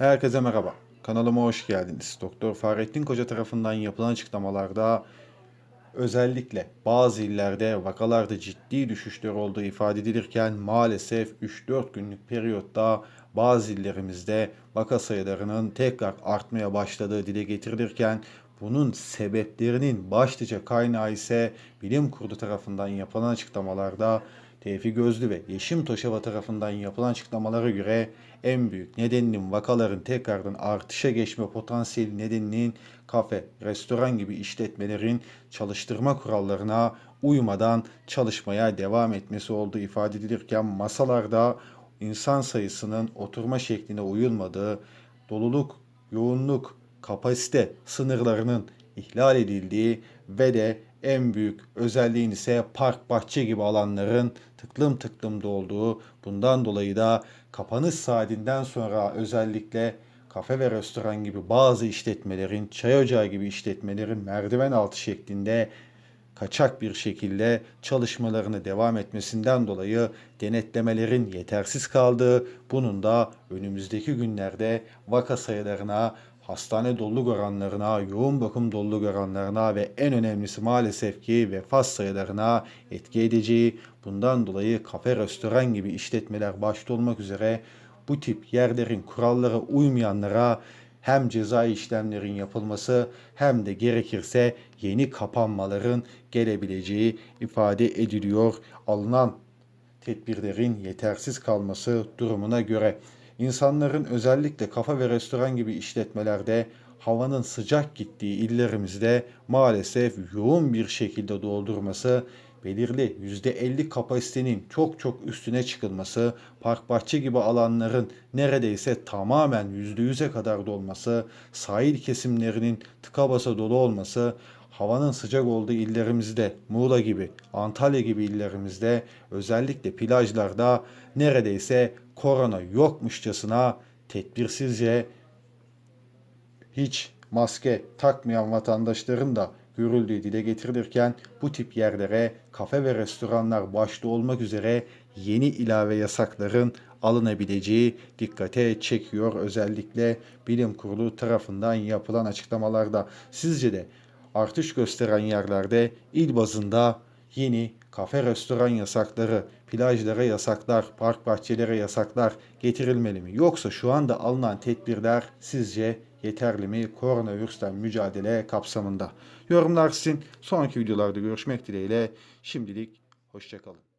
Herkese merhaba. Kanalıma hoş geldiniz. Doktor Fahrettin Koca tarafından yapılan açıklamalarda özellikle bazı illerde vakalarda ciddi düşüşler olduğu ifade edilirken maalesef 3-4 günlük periyotta bazı illerimizde vaka sayılarının tekrar artmaya başladığı dile getirilirken bunun sebeplerinin başlıca kaynağı ise bilim kurulu tarafından yapılan açıklamalarda Tevfik Gözlü ve Yeşim Toşeva tarafından yapılan açıklamalara göre en büyük nedeninin vakaların tekrardan artışa geçme potansiyeli nedeninin kafe, restoran gibi işletmelerin çalıştırma kurallarına uymadan çalışmaya devam etmesi olduğu ifade edilirken masalarda insan sayısının oturma şekline uyulmadığı, doluluk, yoğunluk, kapasite sınırlarının ihlal edildiği ve de en büyük özelliğin ise park bahçe gibi alanların tıklım tıklım dolduğu. Bundan dolayı da kapanış saatinden sonra özellikle kafe ve restoran gibi bazı işletmelerin, çay ocağı gibi işletmelerin merdiven altı şeklinde kaçak bir şekilde çalışmalarını devam etmesinden dolayı denetlemelerin yetersiz kaldığı, bunun da önümüzdeki günlerde vaka sayılarına, hastane doluluk oranlarına, yoğun bakım doluluk oranlarına ve en önemlisi maalesef ki vefat sayılarına etki edeceği, bundan dolayı kafe, restoran gibi işletmeler başta olmak üzere bu tip yerlerin kurallara uymayanlara hem cezai işlemlerin yapılması hem de gerekirse yeni kapanmaların gelebileceği ifade ediliyor. Alınan tedbirlerin yetersiz kalması durumuna göre insanların özellikle kafe ve restoran gibi işletmelerde havanın sıcak gittiği illerimizde maalesef yoğun bir şekilde doldurması belirli %50 kapasitenin çok çok üstüne çıkılması, park bahçe gibi alanların neredeyse tamamen %100'e kadar dolması, sahil kesimlerinin tıka basa dolu olması, havanın sıcak olduğu illerimizde, Muğla gibi, Antalya gibi illerimizde özellikle plajlarda neredeyse korona yokmuşçasına tedbirsizce hiç maske takmayan vatandaşların da görüldüğü dile getirilirken bu tip yerlere kafe ve restoranlar başta olmak üzere yeni ilave yasakların alınabileceği dikkate çekiyor özellikle bilim kurulu tarafından yapılan açıklamalarda. Sizce de artış gösteren yerlerde il bazında yeni kafe restoran yasakları, plajlara yasaklar, park bahçelere yasaklar getirilmeli mi? Yoksa şu anda alınan tedbirler sizce yeterli mi koronavirüsten mücadele kapsamında? Yorumlar sizin. Sonraki videolarda görüşmek dileğiyle. Şimdilik hoşçakalın.